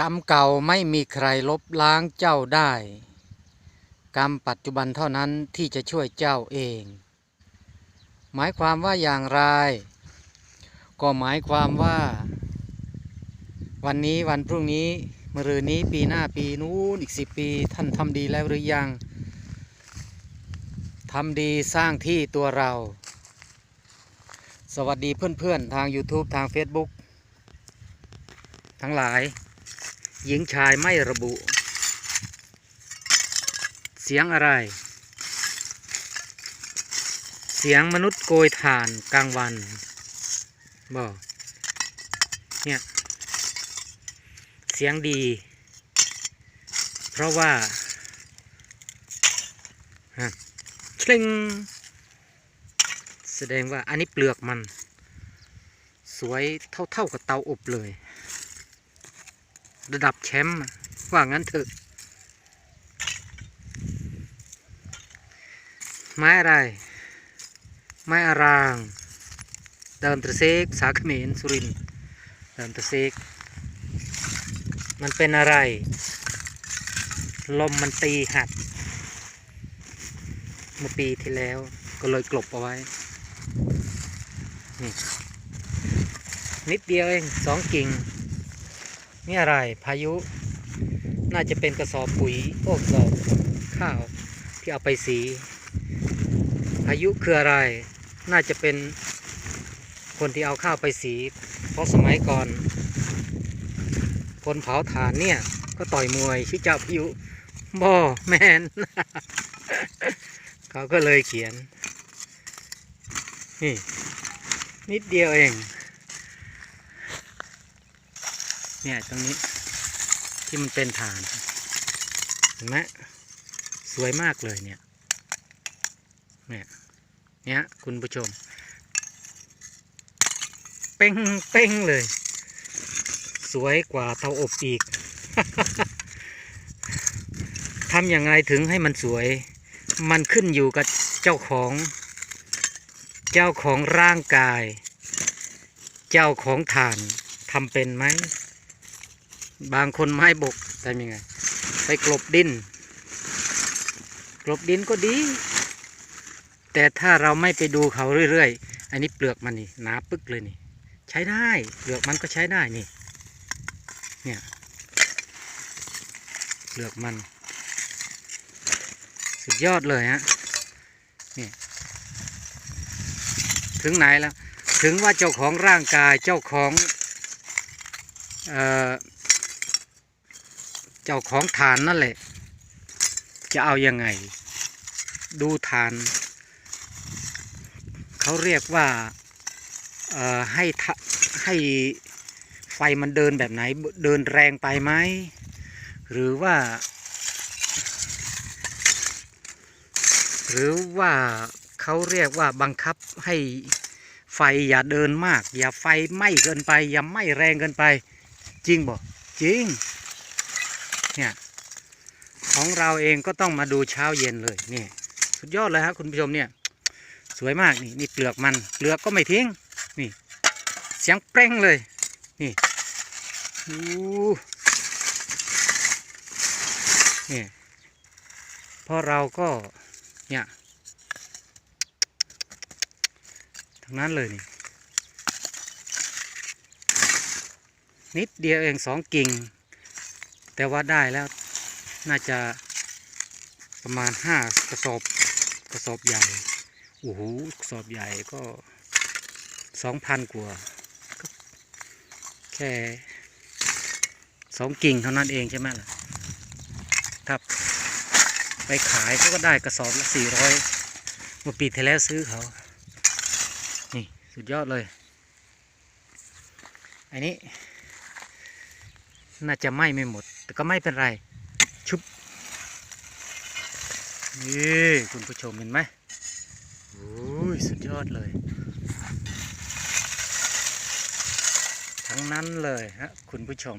กรรมเก่าไม่มีใครลบล้างเจ้าได้ กรรมปัจจุบันเท่านั้นที่จะช่วยเจ้าเอง หมายความว่าอย่างไร ก็หมายความว่า วันนี้วันพรุ่งนี้มรืนนี้ปีหน้าปีนู้นอีกสิปี ท่านทำดีแล้วหรือยังทำดีสร้างที่ตัวเรา สวัสดีเพื่อนๆทาง YouTube ทาง Facebook ทั้งหลาย หญิงชายไม่ระบุ เสียงอะไร เสียงมนุษย์โกยถ่านกลางวันบอกเนี่ย เสียงดี เพราะว่าฮะชลิงแสดงว่าอันนี้เปลือกมัน สวยเท่าๆกับเตาอบเลย ระดับแชมป์ว่างั้นเถอะ ไม้อะไร ไม้อารางเดิมตะเซกสาเขมรสุรินเดิมตะเซกมันเป็นอะไร ลมมันตีหักเมื่อปีที่แล้วก็เลยกลบเอาไว้ นี่ นิดเดียวเองสองกิ่ง นี่อะไรพายุ น่าจะเป็นกระสอบปุ๋ยโอ้กสอบข้าวที่เอาไปสี พายุคืออะไร น่าจะเป็นคนที่เอาข้าวไปสี เพราะสมัยก่อน คนเผาถ่านเนี่ย ก็ต่อยมวยชื่อเจ้าพายุบอแมน เขาก็เลยเขียน นี่ นิดเดียวเอง เนี่ยตรงนี้ที่มันเป็นฐานเห็นไหมสวยมากเลยเนี่ยเนี่ยเนี่ยคุณผู้ชม เป้งเป้งเลย สวยกว่าเตาอบอีกทำอย่างไรถึงให้มันสวย มันขึ้นอยู่กับเจ้าของ เจ้าของร่างกาย เจ้าของฐานทำเป็นไหม บางคนไม้บกทำยังไง ไปกลบดิน กลบดินก็ดี แต่ถ้าเราไม่ไปดูเขาเรื่อยๆ อันนี้เปลือกมันนี่หนาปึ๊กเลยนี่ ใช้ได้เปลือกมันก็ใช้ได้นี่ เนี่ยเปลือกมัน สุดยอดเลยฮะนี่ถึงไหนแล้ว ถึงว่าเจ้าของร่างกายเจ้าของ เจ้าของฐานนั่นแหละ จะเอายังไง ดูฐาน เขาเรียกว่าให้ให้ไฟมันเดินแบบไหนเดินแรงไปไหม หรือว่า หรือว่าเขาเรียกว่าบังคับให้ไฟอย่าเดินมาก อย่าไฟไหม้เกินไป อย่าไหม้แรงเกินไป จริงบ่จริง เนี่ยของเราเองก็ต้องมาดูเช้าเย็นเลยนี่สุดยอดเลยครับคุณผู้ชมเนี่ย สวยมากนี่นี่เปลือกมันเปลือกก็ไม่ทิ้งนี่ เสียงเปร่งเลยนี่อู้นี่เพราะเราก็เนี่ยทั้งนั้นเลยนี่นิดเดียวเองสองกิ่ง แต่ว่าได้แล้วน่าจะประมาณห้ากระสอบกระสอบใหญ่โอ้โหกระสอบใหญ่ก็สองพันกว่าแค่สองกิ่งเท่านั้นเองใช่ไหมล่ะถ้าไปขายเขาก็ได้กระสอบละสี่ร้อยเมื่อปีที่แล้วซื้อเขา นี่สุดยอดเลย อันนี้ น่าจะไหม้ไม่หมด แต่ก็ไม่เป็นไร ชุบ นี่คุณผู้ชมเห็นไหมโอ้ยสุดยอดเลย ทั้งนั้นเลยฮะคุณผู้ชม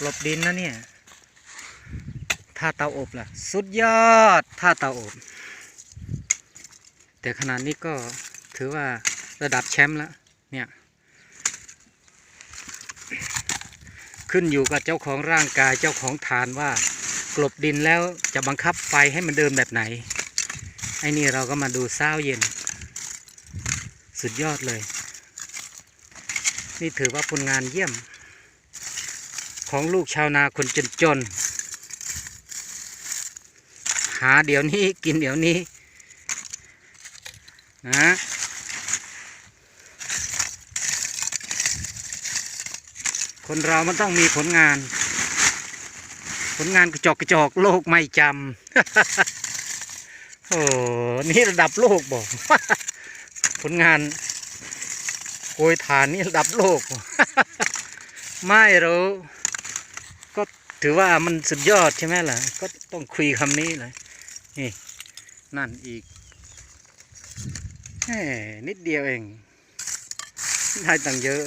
หลบดินนะเนี่ยถ้าเตาอบล่ะ สุดยอดถ้าเตาอบ แต่ขนาดนี้ก็ถือว่าระดับแชมป์แล้วเนี่ย ขึ้นอยู่กับเจ้าของร่างกายเจ้าของฐานว่ากลบดินแล้วจะบังคับไฟให้มันเดินแบบไหน ไอ้นี่เราก็มาดูเศร้าเย็น สุดยอดเลย นี่ถือว่าผลงานเยี่ยม ของลูกชาวนาคนจนๆหาเดี๋ยวนี้กินเดี๋ยวนี้นะ คนเรามันต้องมีผลงาน ผลงานกระจอกกระจอกโลกไม่จำโอ้นี่ระดับโลกบอกผลงานโกยฐานนี่ระดับโลก ไม่เราก็ถือว่ามันสุดยอดใช่ไหมล่ะ ก็ต้องคุยคำนี้เลยนี่นั่นอีกนิดเดียวเองได้ตังเยอะ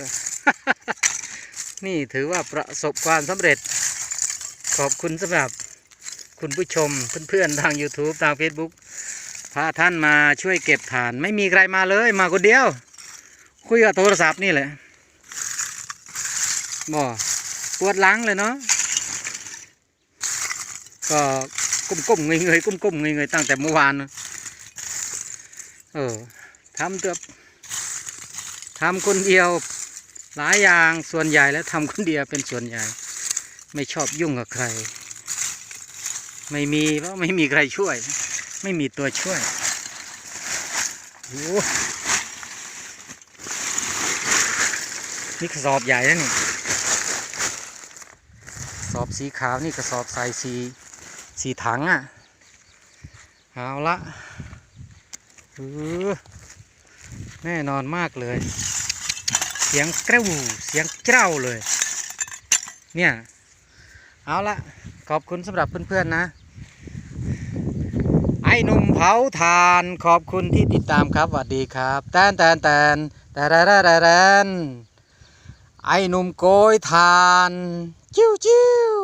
นี่ถือว่าประสบความสำเร็จ ขอบคุณสำหรับคุณผู้ชมเพื่อนๆทาง YouTube ทาง Facebook พาท่านมาช่วยเก็บฐาน ไม่มีใครมาเลยมาคนเดียว คุยกับโทรศัพท์นี่แหละบ่ปวดหลังเลยเนาะก็ก้มๆเงยๆก้มๆเงยๆตั้งแต่เมื่อวานเออทำเตือทำคนเดียว หลายอย่างส่วนใหญ่แล้วทำคนเดียวเป็นส่วนใหญ่ ไม่ชอบยุ่งกับใคร ไม่มีเพราะไม่มีใครช่วย ไม่มีตัวช่วยโอ้นี่กระสอบใหญ่แล้วนี่กระสอบสีขาวนี่กระสอบใส่สีสีถังอะเอาละเออแน่นอนมากเลย สียงกระวูเสียงเจ้าเลย เนี่ย เอาละขอบคุณสำหรับเพื่อนๆนะ ไอ้หนุ่มเผาทานขอบคุณที่ติดตามครับสวัสดีครับแตนแตนแตนแต่แรแรแรนไอ้หนุ่มโกยทาน จิ้วจิ้ว